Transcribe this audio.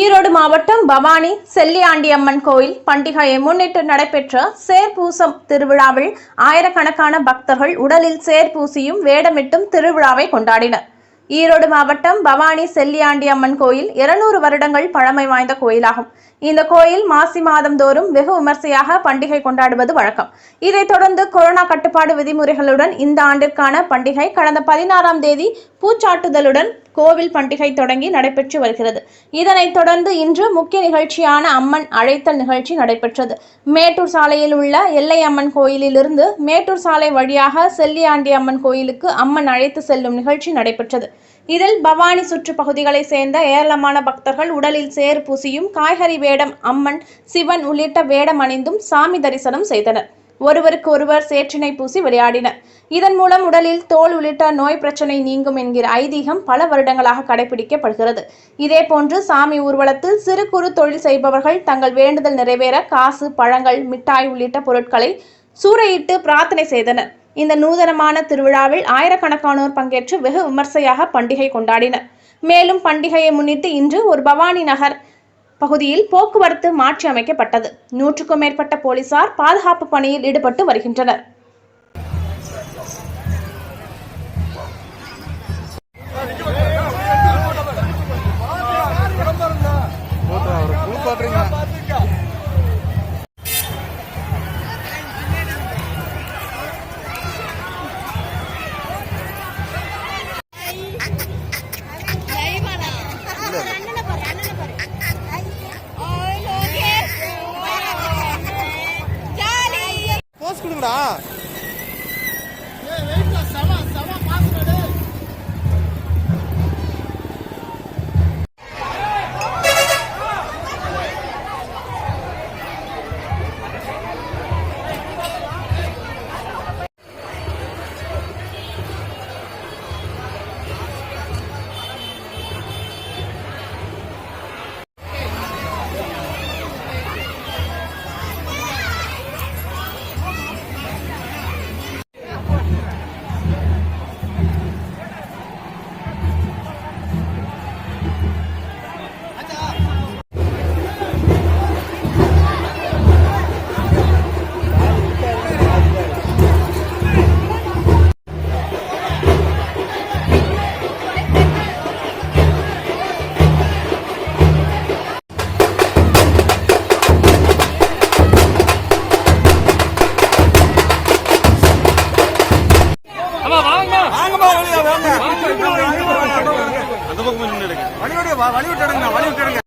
ஈரோடு மாவட்டம் பவானி செல்லியாண்டியம்மன் கோயில் பண்டிகையை முன்னிட்டு நடைபெற்ற சேர்பூசம் திருவிழாவில் ஆயிரக்கணக்கான பக்தர்கள் உடலில் சேர்பூசியும் வேடமிட்டும் திருவிழாவை கொண்டாடினர். ஈரோடு மாவட்டம் பவானி செல்லியாண்டியம்மன் கோயில் இருநூறு வருடங்கள் பழமை வாய்ந்த கோயிலாகும். இந்த கோயில் மாசி மாதந்தோறும் வெகு விமர்சையாக பண்டிகை கொண்டாடுவது வழக்கம். இதைத் தொடர்ந்து கொரோனா கட்டுப்பாடு விதிமுறைகளுடன் இந்த ஆண்டிற்கான பண்டிகை கடந்த பதினாறாம் தேதி பூச்சாட்டுதலுடன் கோவில் பண்டிகை தொடங்கி நடைபெற்று வருகிறது. இதனைத் தொடர்ந்து இன்று முக்கிய நிகழ்ச்சியான அம்மன் அழைத்தல் நிகழ்ச்சி நடைபெற்றது. மேட்டூர் சாலையில் உள்ள எல்லை அம்மன் கோயிலிலிருந்து மேட்டூர் சாலை வழியாக செல்லியாண்டி அம்மன் கோயிலுக்கு அம்மன் அழைத்து செல்லும் நிகழ்ச்சி நடைபெற்றது. இதில் பவானி சுற்று பகுதிகளைச் சேர்ந்த ஏராளமான பக்தர்கள் உடலில் சேர் பூசியும் காய்கறி வேடம் அம்மன் சிவன் உள்ளிட்ட வேடம் அணிந்தும் சாமி தரிசனம் செய்தனர். ஒருவருக்கு ஒருவர் சேற்றினை பூசி விளையாடினர். இதன் மூலம் உடலில் தோல் உள்ளிட்ட நோய் பிரச்சனை நீங்கும் என்கிற ஐதீகம் பல வருடங்களாக கடைபிடிக்கப்படுகிறது. இதேபோன்று சாமி ஊர்வலத்தில் சிறு குறு தொழில் செய்பவர்கள் தங்கள் வேண்டுதல் நிறைவேற காசு பழங்கள் மிட்டாய் உள்ளிட்ட பொருட்களை சூறையிட்டு பிரார்த்தனை செய்தனர். இந்த நூதனமான திருவிழாவில் ஆயிரக்கணக்கானோர் பங்கேற்று வெகு விமர்சையாக பண்டிகை கொண்டாடினர். மேலும் பண்டிகையை முன்னிட்டு இன்று ஒரு பவானி நகர் பகுதியில் போக்குவரத்து மாற்றி அமைக்கப்பட்டது நூற்றுக்கும் மேற்பட்ட போலீசார் பாதுகாப்பு பணியில் ஈடுபட்டு வருகின்றனர். போங்கடா வலிவிட்டுடுங்க வலிவிட்டுடுங்க